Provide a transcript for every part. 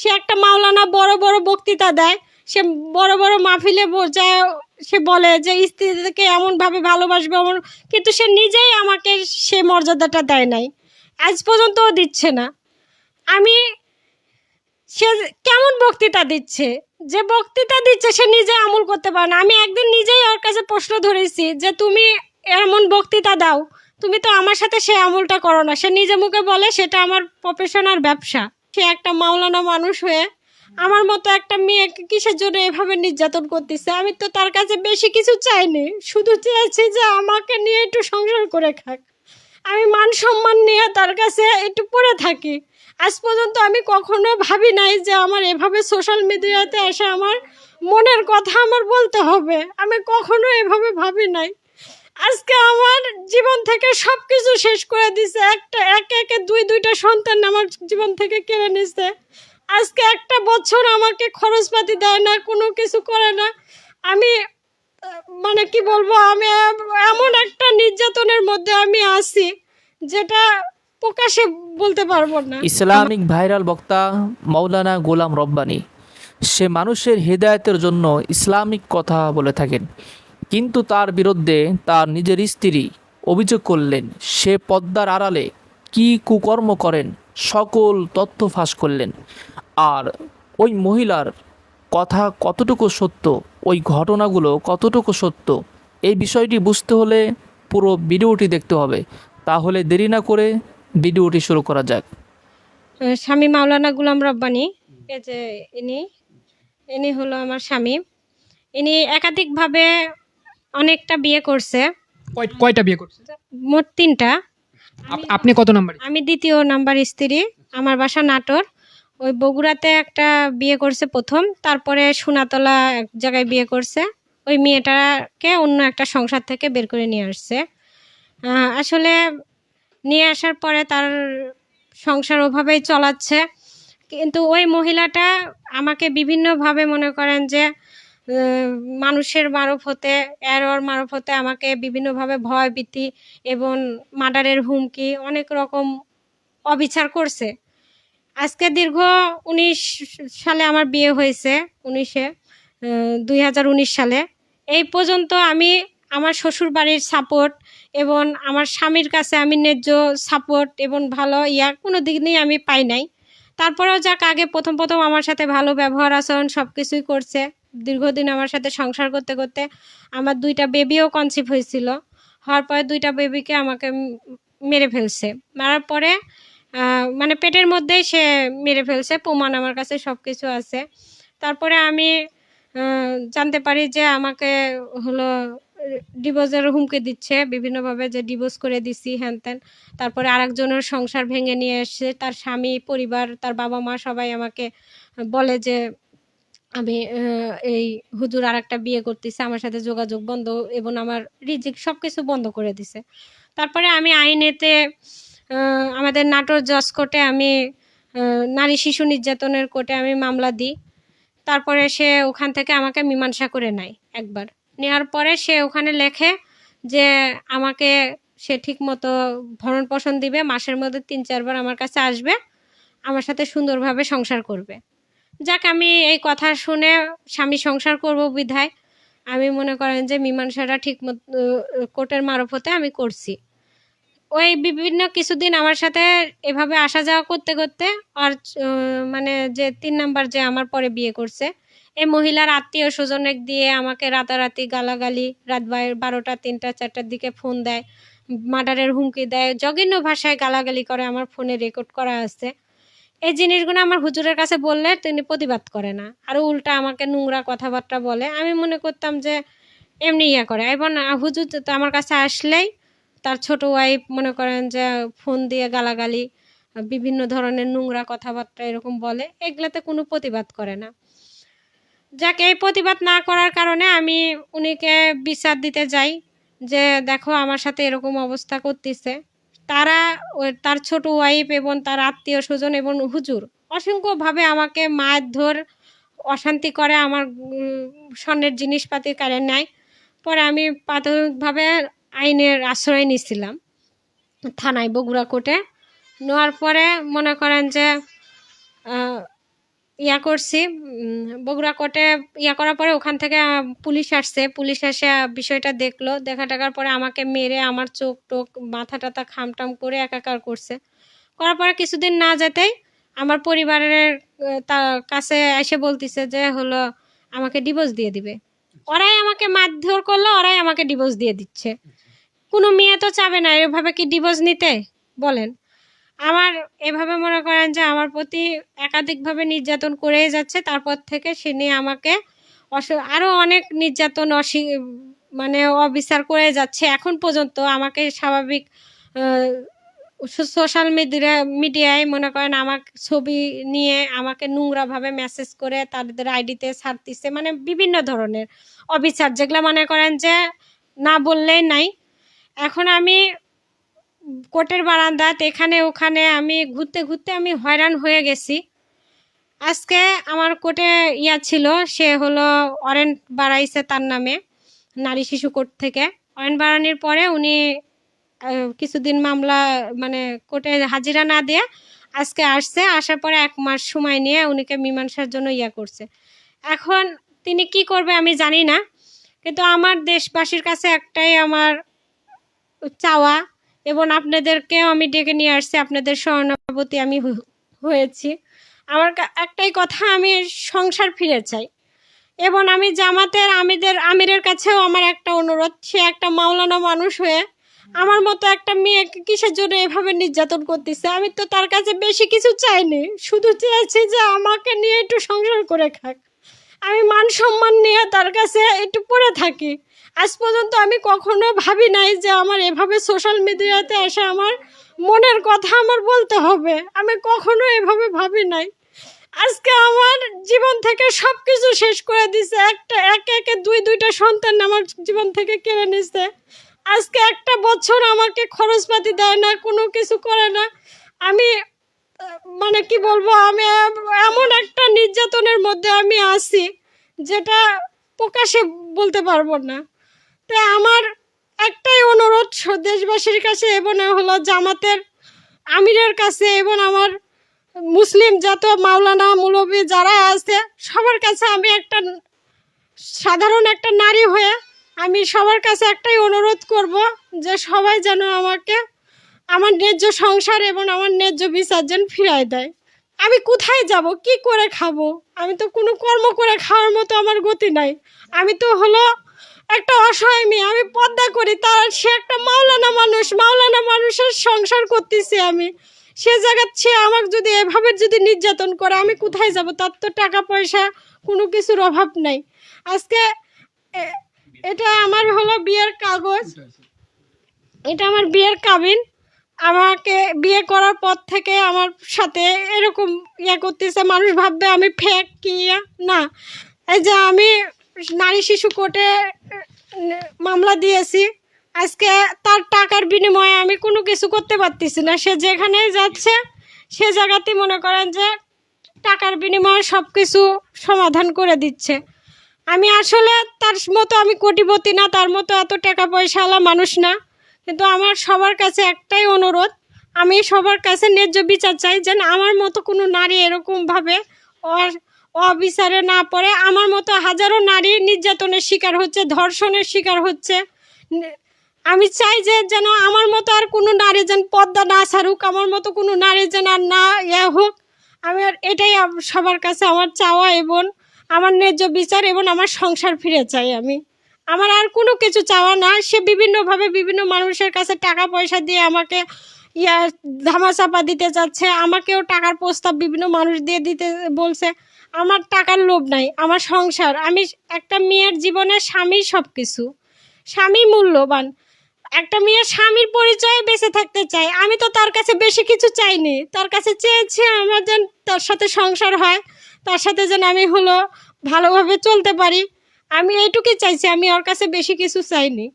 সে একটা মাওলানা বড় বড় বক্তৃতা দেয়। সে বড় বড় মাহফিলে যায়, সে বলে যে স্ত্রীকে এমনভাবে ভালোবাসবে, এমন কিন্তু সে নিজেই আমাকে সে মর্যাদাটা দেয় নাই। আজ পর্যন্তও দিচ্ছে না। আমি সে কেমন বক্তৃতা দিচ্ছে? যে বক্তৃতা দিচ্ছে, সে নিজে আমল করতে পারে না। আমি একদিন নিজেই ওর কাছে প্রশ্ন ধরেছি যে, তুমি এমন বক্তৃতা দাও। তুমি তো আমার সাথে সে আমলটা করো না। সে নিজে মুখে বলে, সেটা আমার প্রফেশনাল ব্যবসা। সে একটা মাওলানা মানুষ হয়ে আমার মতো একটা মেয়েকে কিসের জন্য এভাবে নির্যাতন করতেছে? আমি তো তার কাছে বেশি কিছু চাইনি। শুধু চেয়েছি যে আমাকে নিয়ে একটু সংসার করে খাক। আমি মান সম্মান নিয়ে তার কাছে একটু পড়ে থাকি। আজ পর্যন্ত আমি কখনো ভাবি নাই যে আমার এভাবে সোশ্যাল মিডিয়াতে এসে আমার মনের কথা আমার বলতে হবে। আমি কখনো এভাবে ভাবি নাই। আজকে আমার জীবন থেকে সব কিছু শেষ করে দিছে। একটা, একে একে দুই, দুইটা সন্তান আমার জীবন থেকে কেড়ে নিছে। আজকে একটা বছর আমাকে খরচপাতি দেয় না, কোনো কিছু করে না। আমি মানে কি বলব, আমি এমন একটা নির্যাতনের মধ্যে আমি আছি, যেটা প্রকাশে বলতে পারব না। ইসলামিক ভাইরাল বক্তা মৌলানা গোলাম রব্বানী, সে মানুষের হৃদায়তের জন্য ইসলামিক কথা বলে থাকেন। কিন্তু তার বিরুদ্ধে তার নিজের স্ত্রী অভিযোগ করলেন, সে পদ্মার আড়ালে কি কুকর্ম করেন, সকল তথ্য ফাঁস করলেন। আর ওই মহিলার কথা কতটুকু সত্য, ওই ঘটনাগুলো কতটুকু সত্য, এই বিষয়টি বুঝতে হলে পুরো ভিডিওটি দেখতে হবে। তাহলে দেরি না করে ভিডিওটি শুরু করা যাক। স্বামী মাওলানা গুলাম রব্বানি এই যে ইনি ইনি হলো আমার স্বামী। ইনি একাধিকভাবে অনেকটা বিয়ে করছে। কয়- কয়টা বিয়ে করছে? মোট তিনটা। আপ- আপনি কত নাম্বার? আমি দ্বিতীয় নাম্বার স্ত্রী আমার বাসা নাটোর। ওই বগুড়াতে একটা বিয়ে করছে প্রথম তারপরে সোনাতলা এক জায়গায় বিয়ে করছে। ওই মেয়েটাকে অন্য একটা সংসার থেকে বের করে নিয়ে আসছে। আহ, আসলে নিয়ে আসার পরে তার সংসার ওভাবেই চলাচ্ছে। কিন্তু ওই মহিলাটা আমাকে বিভিন্নভাবে মনে করেন যে মানুষের মারফতে এরর মারফতে আমাকে বিভিন্নভাবে ভয়, ভীতি এবং মার্ডারের হুমকি অনেক রকম অবিচার করছে। আজকে দীর্ঘ উনিশ সালে আমার বিয়ে হয়েছে, উনিশে দুই হাজার উনিশ সালে। এই পর্যন্ত আমি আমার শ্বশুর বাড়ির সাপোর্ট এবং আমার স্বামীর কাছে আমি ন্যায্য সাপোর্ট এবং ভালো ইয়া কোনো দিনই আমি পাই নাই। তারপরেও যাক, আগে প্রথম প্রথম আমার সাথে ভালো ব্যবহার আচরণ সব কিছুই করছে। দীর্ঘদিন আমার সাথে সংসার করতে করতে আমার দুইটা বেবিও কনসিভ হয়েছিল। হওয়ার পরে দুইটা বেবিকে আমাকে মেরে ফেলছে। মারার পরে মানে পেটের মধ্যেই সে মেরে ফেলছে। প্রমাণ আমার কাছে সব কিছু আছে। তারপরে আমি জানতে পারি যে আমাকে হলো ডিভোর্সের হুমকি দিচ্ছে। বিভিন্নভাবে যে ডিভোর্স করে দিছি, হ্যান ত্যান। তারপরে আরেকজনের সংসার ভেঙে নিয়ে এসছে তার স্বামী, পরিবার, তার বাবা মা সবাই আমাকে বলে যে আমি এই হুজুর আর একটা বিয়ে করতেছে, আমার সাথে যোগাযোগ বন্ধ এবং আমার রিজিক সব কিছু বন্ধ করে দিছে। তারপরে আমি আইনেতে আমাদের নাটোর জজ কোর্টে আমি নারী শিশু নির্যাতনের কোর্টে আমি মামলা দিই। তারপরে সে ওখান থেকে আমাকে মীমাংসা করে নেয় একবার। নেওয়ার পরে সে ওখানে লেখে যে আমাকে সে ঠিক মতো ভরণ পোষণ দিবে, মাসের মধ্যে তিন চারবার আমার কাছে আসবে, আমার সাথে সুন্দরভাবে সংসার করবে। যাক, আমি এই কথা শুনে স্বামী সংসার করব বিধায়। আমি মনে করেন যে মীমাংসাটা ঠিক কোর্টের মারফতে আমি করছি। ওই বিভিন্ন কিছুদিন আমার সাথে এভাবে আসা যাওয়া করতে করতে আর মানে যে তিন নাম্বার যে আমার পরে বিয়ে করছে, এই মহিলার আত্মীয় স্বজনের দিয়ে আমাকে রাতারাতি গালাগালি, রাত বারোটা, তিনটা, চারটার দিকে ফোন দেয়, মার্ডারের হুমকি দেয়, জঘন্য ভাষায় গালাগালি করে আমার ফোনে রেকর্ড করা আছে। এই জিনিসগুলো আমার হুজুরের কাছে বললে তিনি প্রতিবাদ করে না। আরও উল্টা আমাকে নোংরা কথাবার্তা বলে। আমি মনে করতাম যে এমনি ইয়া করে। এবং হুজুর তো আমার কাছে আসলেই তার ছোট ওয়াইফ মনে করেন যে ফোন দিয়ে গালাগালি, বিভিন্ন ধরনের নোংরা কথাবার্তা এরকম বলে। এগুলাতে কোনো প্রতিবাদ করে না। যাকে, এই প্রতিবাদ না করার কারণে আমি উনিকে বিচার দিতে যাই যে দেখো আমার সাথে এরকম অবস্থা করতেছে। তারা তার ছোট ওয়াইফ এবং তার আত্মীয় স্বজন এবং হুজুর অসংখ্যভাবে আমাকে মারধর ধর অশান্তি করে আমার স্বর্ণের জিনিসপাতি কারে নেয়। পরে আমি প্রাথমিকভাবে আইনের আশ্রয় নিয়েছিলাম থানায় বগুড়া কোর্টে। নেওয়ার পরে মনে করেন যে ইয়া করছি বগুড়া কোর্টে ইয়া করার পরে ওখান থেকে পুলিশ আসছে। পুলিশ এসে বিষয়টা দেখল। দেখা টাকার পরে আমাকে মেরে আমার চোখ টোক মাথা টাথা খামটাম করে একাকার করছে। করার পরে কিছুদিন না যেতেই আমার পরিবারের তার কাছে এসে বলতিছে যে, হলো, আমাকে ডিভোর্স দিয়ে দিবে। ওরাই আমাকে মারধর করল, ওরাই আমাকে ডিভোর্স দিয়ে দিচ্ছে। কোনো মেয়ে তো চাবে না, এভাবে কি ডিভোর্স নিতে? বলেন। আমার এভাবে মনে করেন যে আমার প্রতি একাধিকভাবে নির্যাতন করেই যাচ্ছে, তারপর থেকে সে নিয়ে আমাকে অস আরও অনেক নির্যাতন অসি মানে অবিচার করে যাচ্ছে। এখন পর্যন্ত আমাকে স্বাভাবিক সোশ্যাল মিডিয়া মিডিয়ায় মনে করেন আমার ছবি নিয়ে আমাকে নোংরাভাবে মেসেজ করে তাদের আইডিতে ছাড়তিছে মানে বিভিন্ন ধরনের অবিচার। যেগুলো মনে করেন যে না বললেই নাই। এখন আমি কোর্টের বারান্দাত এখানে ওখানে আমি ঘুরতে ঘুরতে আমি হয়রান হয়ে গেছি। আজকে আমার কোর্টে ইয়া ছিল, সে হলো ওয়ারেন্ট বাড়াইছে তার নামে, নারী শিশু কোর্ট থেকে। ওয়ারেন্ট বাড়ানোর পরে উনি কিছুদিন মামলা মানে কোর্টে হাজিরা না দিয়ে আজকে আসছে। আসার পরে এক মাস সময় নিয়ে উনিকে মীমাংসার জন্য ইয়া করছে। এখন তিনি কি করবে আমি জানি না, কিন্তু আমার দেশবাসীর কাছে একটাই আমার চাওয়া এবং আপনাদেরকেও আমি ডেকে নিয়ে আসছি, আপনাদের সহানুভূতি আমি হয়েছি। আমার একটাই কথা, আমি সংসার ফিরে চাই। এবং আমি জামাতের আমিদের, আমিরের কাছেও আমার একটা অনুরোধ, সে একটা মাওলানা মানুষ হয়ে আমার মতো একটা মেয়েকে কিসের জন্য এভাবে নির্যাতন করতেছে? আমি তো তার কাছে বেশি কিছু চাইনি, শুধু চেয়েছি যে আমাকে নিয়ে একটু সংসার করে খাক। আমি মান সম্মান নিয়ে তার কাছে একটু পড়ে থাকি। আজ পর্যন্ত আমি কখনো ভাবি নাই যে আমার এভাবে সোশ্যাল মিডিয়াতে এসে আমার মনের কথা আমার বলতে হবে। আমি কখনো এভাবে ভাবি নাই। আজকে আমার জীবন থেকে সব কিছু শেষ করে দিছে। একটা, একে একে দুই, দুইটা সন্তান আমার জীবন থেকে কেড়ে নিছে। আজকে একটা বছর আমাকে খরচপাতি দেয় না, কোনো কিছু করে না। আমি মানে কি বলব, আমি এমন একটা নির্যাতনের মধ্যে আমি আছি, যেটা প্রকাশে বলতে পারব না। তাই আমার একটাই অনুরোধ, দেশবাসীর কাছে এবং হলো জামাতের আমিরের কাছে এবং আমার মুসলিম যত মাওলানা মুলবি যারা আছে, সবার কাছে আমি একটা সাধারণ একটা নারী হয়ে আমি সবার কাছে একটাই অনুরোধ করব যে সবাই যেন আমাকে আমার ন্যায্য সংসার এবং আমার ন্যায্য বিচার যেন ফিরায় দেয়। আমি কোথায় যাব? কি করে খাব? আমি তো কোনো কর্ম করে খাওয়ার মতো আমার গতি নাই। আমি তো হলো একটা অসহায় মেয়ে, আমি পদ্মা করি, তার সে একটা মাওলানা মানুষ, মাওলানা মানুষের সংসার করতেছি আমি। সে জায়গার সে আমার যদি এভাবে যদি নির্যাতন করে, আমি কোথায় যাব? তার তো টাকা পয়সা কোনো কিছুর অভাব নাই। আজকে এটা আমার হলো বিয়ের কাগজ। এটা আমার বিয়ের কাবিন। আমাকে বিয়ে করার পর থেকে আমার সাথে এরকম ইয়ে করতেছে। মানুষ ভাববে আমি ফেক কি না। এই যে আমি নারী শিশু কোর্টে মামলা দিয়েছি। আজকে তার টাকার বিনিময়ে আমি কোনো কিছু করতে পারতেছি না। সে যেখানে যাচ্ছে, সে জায়গাতেই মনে করেন যে টাকার বিনিময়ে সব কিছু সমাধান করে দিচ্ছে। আমি আসলে তার মতো আমি কোটিপতি না, তার মতো এত টাকা পয়সাওয়ালা মানুষ না। কিন্তু আমার সবার কাছে একটাই অনুরোধ, আমি সবার কাছে ন্যায্য বিচার চাই যেন আমার মতো কোনো নারী এরকমভাবে অ- অবিচারে না পড়ে, আমার মতো হাজারো নারী নির্যাতনের শিকার হচ্ছে, ধর্ষণের শিকার হচ্ছে। আমি চাই যে যেন আমার মতো আর কোনো নারী যেন পদ্মা না ছাড়ুক, আমার মতো কোনো নারী যেন আর না ইয়ে হোক। আমি আর এটাই সবার কাছে আমার চাওয়া এবং আমার ন্যায্য বিচার এবং আমার সংসার ফিরে চাই আমি। আমার আর কোনো কিছু চাওয়া না, সে বিভিন্নভাবে বিভিন্ন মানুষের কাছে টাকা পয়সা দিয়ে আমাকে ইয়া ধামাচাপা দিতে চাচ্ছে আমাকেও টাকার প্রস্তাব বিভিন্ন মানুষ দিয়ে দিতে বলছে। আমার টাকার লোভ নাই আমার সংসার আমি একটা মেয়ের জীবনে স্বামী সব কিছু স্বামী মূল্যবান একটা মেয়ে স্বামীর পরিচয়ে বেঁচে থাকতে চায় আমি তো তার কাছে বেশি কিছু চাইনি। তার কাছে চেয়েছি আমার যেন তার সাথে সংসার হয় তার সাথে যেন আমি হলো ভালোভাবে চলতে পারি। আমি এইটুকুই চাইছি আমি ওর কাছে বেশি কিছু চাইনি।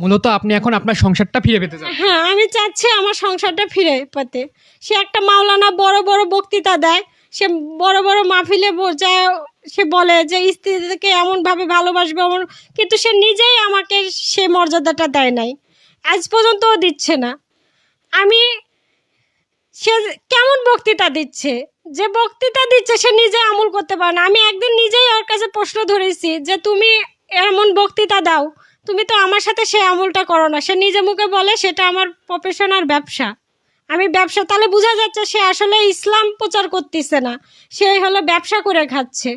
মূলত আপনি এখন আপনার সংসারটা ফিরে পেতে চান। হ্যাঁ আমি চাচ্ছি আমার সংসারটা ফিরে পেতে। সে একটা মাওলানা বড় বড় বক্তৃতা দেয় সে বড় বড় মাহফিলে বোঝায় সে বলে যে স্ত্রীকে এমনভাবে ভালোবাসবে এমন কিন্তু সে নিজেই আমাকে সে মর্যাদাটা দেয় নাই। আজ পর্যন্তও দিচ্ছে না। আমি সে কেমন বক্তৃতা দিচ্ছে? যে বক্তৃতা দিচ্ছে, সে নিজে আমল করতে পারে না। আমি একদিন নিজেই ওর কাছে প্রশ্ন ধরেছি যে, তুমি এমন বক্তৃতা দাও। তুমি তো আমার সাথে সে আমলটা করো না। সে নিজে মুখে বলে, সেটা আমার প্রফেশন আর ব্যবসা। আমি ব্যবসা, তাহলে বোঝা যাচ্ছে সে আসলে ইসলাম প্রচার করতেছে না। সে হলো ব্যবসা করে খাচ্ছে।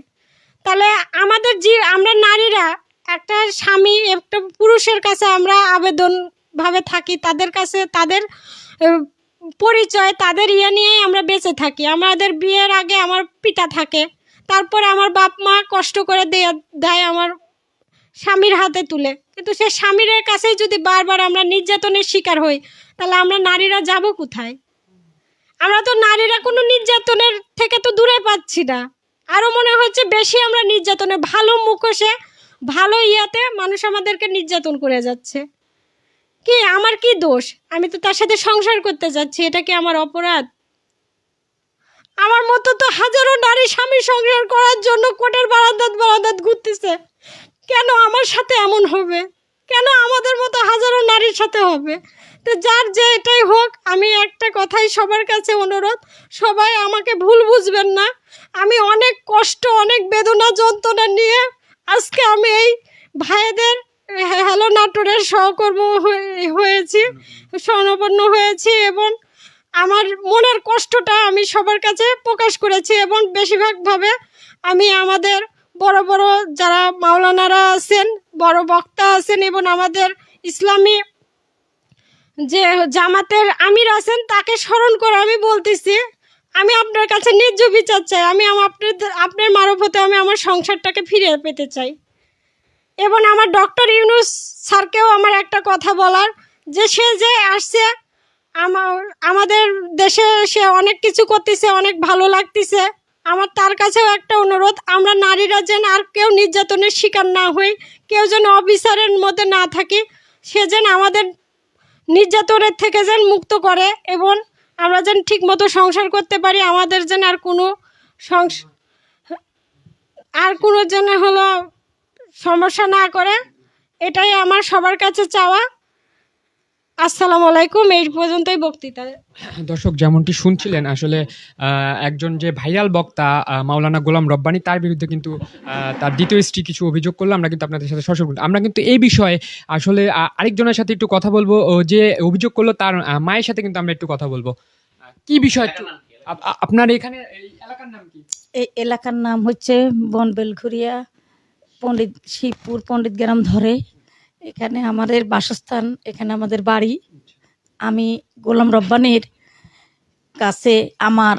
তাহলে আমাদের যে, আমরা নারীরা, একটা স্বামী, একটা পুরুষের কাছে আমরা আবেদন ভাবে থাকি, তাদের কাছে তাদের পরিচয়, তাদের ইয়ে নিয়েই আমরা বেঁচে থাকি। আমাদের বিয়ের আগে আমার পিতা থাকে, তারপরে আমার বাপ মা কষ্ট করে দেয় দেয় আমার স্বামীর হাতে তুলে। কিন্তু সে স্বামীর কাছেই যদি বারবার আমরা নির্যাতনের শিকার হই, তাহলে আমরা নারীরা যাব কোথায়? আমরা তো নারীরা কোনো নির্যাতনের থেকে তো দূরে পাচ্ছি না। আরও মনে হচ্ছে বেশি আমরা নির্যাতনে ভালো মুখোশে, ভালো ইয়াতে মানুষ আমাদেরকে নির্যাতন করে যাচ্ছে। কি, আমার কি দোষ? আমি তো তার সাথে সংসার করতে যাচ্ছি, এটা কি আমার অপরাধ? আমার মতো তো হাজারো নারী স্বামী সংসার করার জন্য কোটের বারান্দাত বারান্দাত ঘুরতেছে। কেন আমার সাথে এমন হবে? কেন আমাদের মতো হাজারো নারীর সাথে হবে? তো যার যে এটাই হোক, আমি একটা কথাই সবার কাছে অনুরোধ, সবাই আমাকে ভুল বুঝবেন না। আমি অনেক কষ্ট, অনেক বেদনা, যন্ত্রণা নিয়ে আজকে আমি এই ভাইদের হ্যালো নাটোরের সহকর্ম হয়ে- হয়েছি, স্বর্ণপন্ন হয়েছি এবং আমার মনের কষ্টটা আমি সবার কাছে প্রকাশ করেছি এবং বেশিরভাগভাবে আমি আমাদের বড় বড় যারা মাওলানারা আছেন, বড় বক্তা আছেন এবং আমাদের ইসলামী যে জামাতের আমির আছেন, তাকে স্মরণ করে আমি বলতেছি, আমি আপনার কাছে ন্যায্য বিচার চাই, আমি আমার আপনাদের আপনার মারফতে আমি আমার সংসারটাকে ফিরে পেতে চাই। এবং আমার ডক্টর ইউনুস স্যারকেও আমার একটা কথা বলার, যে সে যে আসছে, আমার, আমাদের দেশে সে অনেক কিছু করতেছে, অনেক ভালো লাগতেছে। আমার তার কাছেও একটা অনুরোধ, আমরা নারীরা যেন আর কেউ নির্যাতনের শিকার না হই, কেউ যেন অফিসারের মধ্যে না থাকি, সে যেন আমাদের নির্যাতনের থেকে যেন মুক্ত করে এবং আমরা যেন ঠিকমতো সংসার করতে পারি, আমাদের যেন আর কোনো সংস, আর কোনো যেন হলো সমস্যা না করে, এটাই আমার সবার কাছে চাওয়া। আসসালামু আলাইকুম এই পর্যন্তই বক্তৃতা। দর্শক যেমনটি শুনছিলেন আসলে একজন যে ভাইরাল বক্তা মাওলানা গোলাম রব্বানি তার বিরুদ্ধে কিন্তু তার দ্বিতীয় স্ত্রী কিছু অভিযোগ করল আমরা কিন্তু আপনাদের সাথে সরাসরি আমরা কিন্তু এই বিষয়ে আসলে আরেকজনের সাথে একটু কথা বলব ও যে অভিযোগ করল তার মায়ের সাথে কিন্তু আমরা একটু কথা বলব। কি বিষয় আপ- আপনার এখানে এই এলাকার নাম কি? এই এলাকার নাম হচ্ছে বনবেলঘুরিয়া পণ্ডিত শিবপুর পণ্ডিত গ্রাম ধরে। এখানে আমাদের বাসস্থান, এখানে আমাদের বাড়ি। আমি গোলাম রব্বানির কাছে, আমার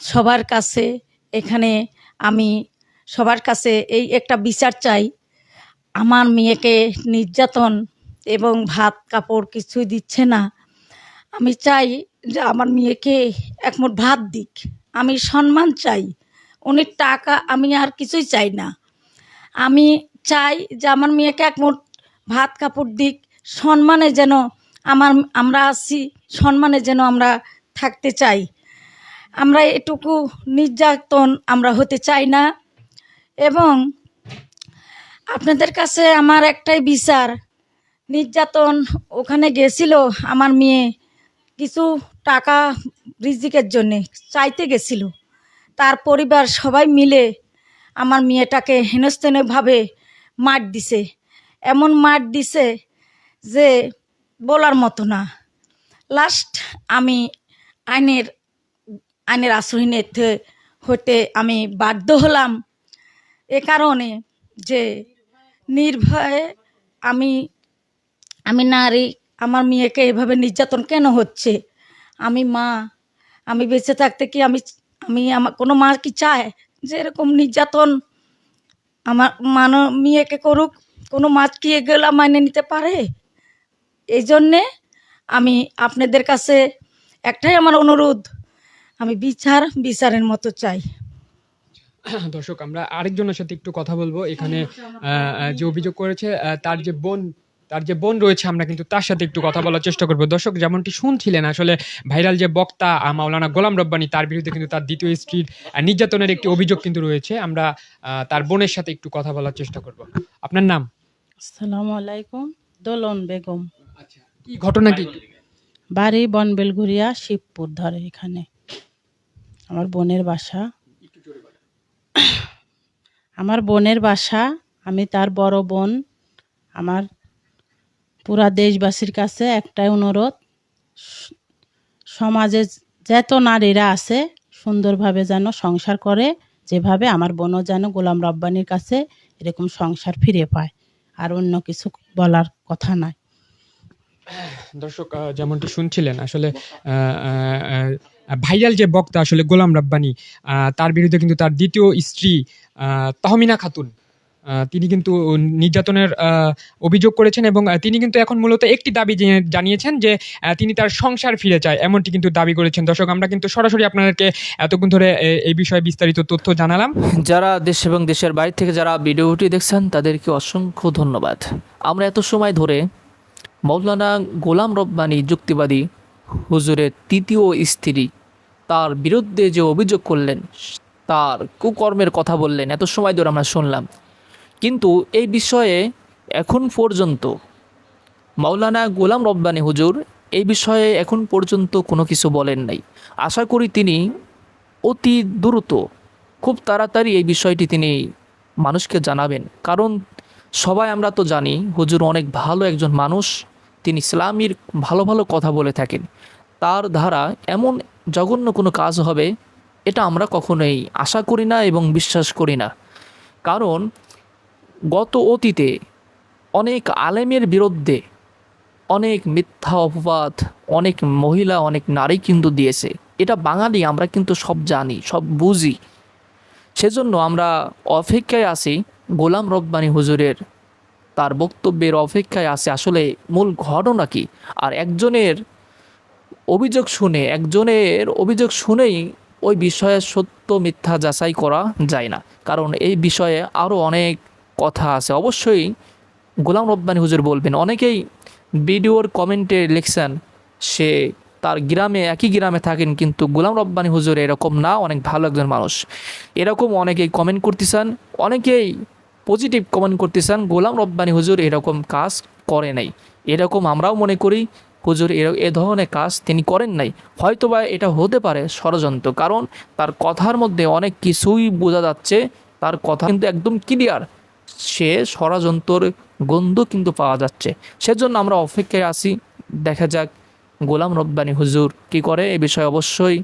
সবার কাছে, এখানে আমি সবার কাছে এই একটা বিচার চাই। আমার মেয়েকে নির্যাতন এবং ভাত, কাপড় কিছুই দিচ্ছে না। আমি চাই যে আমার মেয়েকে একমুঠ ভাত দিক। আমি সম্মান চাই। অনেক টাকা আমি আর কিছুই চাই না। আমি চাই যে আমার মেয়েকে একমুঠ ভাত কাপড় দিক, সম্মানে যেন আমার, আমরা আছি, সম্মানে যেন আমরা থাকতে চাই। আমরা এটুকু নির্যাতন আমরা হতে চাই না। এবং আপনাদের কাছে আমার একটাই বিচার, নির্যাতন ওখানে গেছিল আমার মেয়ে কিছু টাকা রিজিকের জন্যে, চাইতে গেছিল। তার পরিবার সবাই মিলে আমার মেয়েটাকে হেনস্তেনভাবে মার দিছে। এমন মার দিছে যে বলার মতো না। লাস্ট আমি আইনের আইনের আশ্রয় নিতে হতে আমি বাধ্য হলাম এ কারণে যে নির্ভয়ে আমি আমি নারী, আমার মেয়েকে এভাবে নির্যাতন কেন হচ্ছে? আমি মা, আমি বেঁচে থাকতে কি আমি আমি আমার, কোনো মা কি চায় যে এরকম নির্যাতন আমার মানো মেয়েকে করুক? কোনো মাছ কি এগুলা মাইনে নিতে পারে? এই জন্যে আমি আপনাদের কাছে একটাই আমার অনুরোধ, আমি বিচার, বিচারের মতো চাই। দর্শক, আমরা আরেকজনের সাথে একটু কথা বলব। এখানে যে অভিযোগ করেছে তার যে বোন, তার যে বোন রয়েছে, আমরা কিন্তু তার সাথে একটু কথা বলার চেষ্টা করব। দর্শক, যেমনটি শুনছিলেন, আসলে ভাইরাল যে বক্তা মাওলানা গোলাম রব্বানি, তার বিরুদ্ধে কিন্তু তার দ্বিতীয় স্ত্রীর নির্যাতনের একটি অভিযোগ কিন্তু রয়েছে। আমরা তার বোনের সাথে একটু কথা বলার চেষ্টা করব। আপনার নাম? আসসালামু আলাইকুম দোলন বেগম। আচ্ছা কি ঘটনা কি? বাড়ি বনবেলঘুরিয়া শিবপুর ধরে এখানে। আমার বোনের বাসা। আমার বোনের বাসা আমি তার বড় বোন। আমার পুরা দেশবাসীর কাছে একটাই অনুরোধ সমাজে যত নারীরা আছে সুন্দরভাবে যেন সংসার করে যেভাবে আমার বোনও যেন গোলাম রব্বানির কাছে এরকম সংসার ফিরে পায়। আর অন্য কিছু বলার কথা নাই দর্শক যেমনটি শুনছিলেন, আসলে ভাইরাল যে বক্তা, আসলে গোলাম রাব্বানি তার বিরুদ্ধে কিন্তু তার দ্বিতীয় স্ত্রী তহমিনা খাতুন। তিনি কিন্তু নির্যাতনের অভিযোগ করেছেন এবং তিনি কিন্তু এখন মূলত একটি দাবি জানিয়েছেন যে তিনি তার সংসার ফিরে চায়, এমনটি কিন্তু দাবি করেছেন। দর্শক, আমরা কিন্তু সরাসরি আপনাদেরকে এতক্ষণ ধরে এই বিষয়ে বিস্তারিত তথ্য জানালাম। যারা দেশ এবং দেশের বাইরে থেকে যারা ভিডিওটি দেখছেন, তাদেরকে অসংখ্য ধন্যবাদ। আমরা এত সময় ধরে মৌলানা গোলাম রব্বানি যুক্তিবাদী হুজুরের তৃতীয় স্ত্রী, তার বিরুদ্ধে যে অভিযোগ করলেন, তার কুকর্মের কথা বললেন, এত সময় ধরে আমরা শুনলাম। কিন্তু এই বিষয়ে এখন পর্যন্ত মাওলানা গোলাম রব্বানি হুজুর এই বিষয়ে এখন পর্যন্ত কোনো কিছু বলেন নাই। আশা করি তিনি অতি দ্রুত, খুব তাড়াতাড়ি এই বিষয়টি তিনি মানুষকে জানাবেন। কারণ সবাই আমরা তো জানি, হুজুর অনেক ভালো একজন মানুষ, তিনি ইসলামীর ভালো ভালো কথা বলে থাকেন। তার ধারা এমন জঘন্য কোনো কাজ হবে, এটা আমরা কখনোই আশা করি না এবং বিশ্বাস করি না। কারণ গত অতীতে অনেক আলেমের বিরুদ্ধে অনেক মিথ্যা অপবাদ, অনেক মহিলা, অনেক নারী কিন্তু দিয়েছে। এটা বাঙালি, আমরা কিন্তু সব জানি, সব বুঝি। সেজন্য আমরা অপেক্ষায় আছি, গোলাম রব্বানি হুজুরের তার বক্তব্যের অপেক্ষায় আছে। আসলে মূল ঘটনা কি? আর একজনের অভিযোগ শুনে, একজনের অভিযোগ শুনেই ওই বিষয়ে সত্য মিথ্যা যাচাই করা যায় না। কারণ এই বিষয়ে আরও অনেক কথা আছে। অবশ্যই গোলাম রব্বানি হুজুর বলবেন, অনেকেই ভিডিওর কমেন্টে লিখছেন, সে তার গ্রামে, একই গ্রামে থাকেন কিন্তু গোলাম রব্বানি হুজুর এরকম না, অনেক ভালো একজন মানুষ। এরকম অনেকেই কমেন্ট করতেছেন, অনেকেই পজিটিভ কমেন্ট করতেছেন, গোলাম রব্বানি হুজুর এরকম কাজ করে নাই। এরকম আমরাও মনে করি, হুজুর এ ধরনের কাজ তিনি করেন নাই। হয়তোবা এটা হতে পারে ষড়যন্ত্র, কারণ তার কথার মধ্যে অনেক কিছুই বোঝা যাচ্ছে, তার কথা কিন্তু একদম ক্লিয়ার সে ষড়যন্ত্রর গন্ধ কিন্তু পাওয়া যাচ্ছে। সেজন্য আমরা অপেক্ষায় আসি দেখা যাক গোলাম রব্বানি হুজুর কি করে। এ বিষয়ে অবশ্যই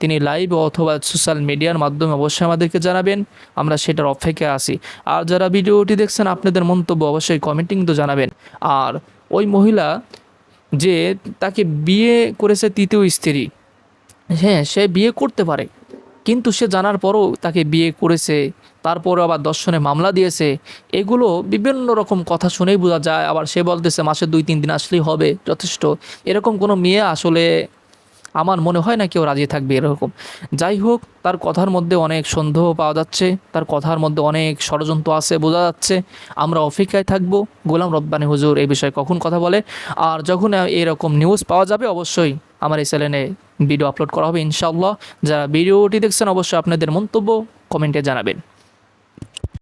তিনি লাইভ অথবা সোশ্যাল মিডিয়ার মাধ্যমে অবশ্যই আমাদেরকে জানাবেন। আমরা সেটার অপেক্ষায় আসি আর যারা ভিডিওটি দেখছেন, আপনাদের মন্তব্য অবশ্যই কমেন্টিং তো জানাবেন। আর ওই মহিলা যে তাকে বিয়ে করেছে তৃতীয় স্ত্রী হ্যাঁ সে বিয়ে করতে পারে। কিন্তু সে জানার পরও তাকে বিয়ে করেছে তারপর আবার দর্শনে মামলা দিয়েছে। এগুলো বিভিন্ন রকম কথা শুনেই বোঝা যায়। আবার সে বলতেছে, মাসে দুই, তিন দিন আসলেই হবে, যথেষ্ট। এরকম কোনো মেয়ে আসলে আমার মনে হয় না কেউ রাজি থাকবে এরকম। যাই হোক, তার কথার মধ্যে অনেক সন্দেহ পাওয়া যাচ্ছে, তার কথার মধ্যে অনেক ষড়যন্ত্র আছে, বোঝা যাচ্ছে। আমরা অপেক্ষায় থাকব। গোলাম রব্বানি হুজুর এই বিষয়ে কখন কথা বলে। আর যখন এরকম নিউজ পাওয়া যাবে, অবশ্যই আমার এই চ্যানেলে ভিডিও আপলোড করা হবে ইনশাল্লাহ যারা ভিডিওটি দেখছেন অবশ্যই আপনাদের মন্তব্য কমেন্টে জানাবেন।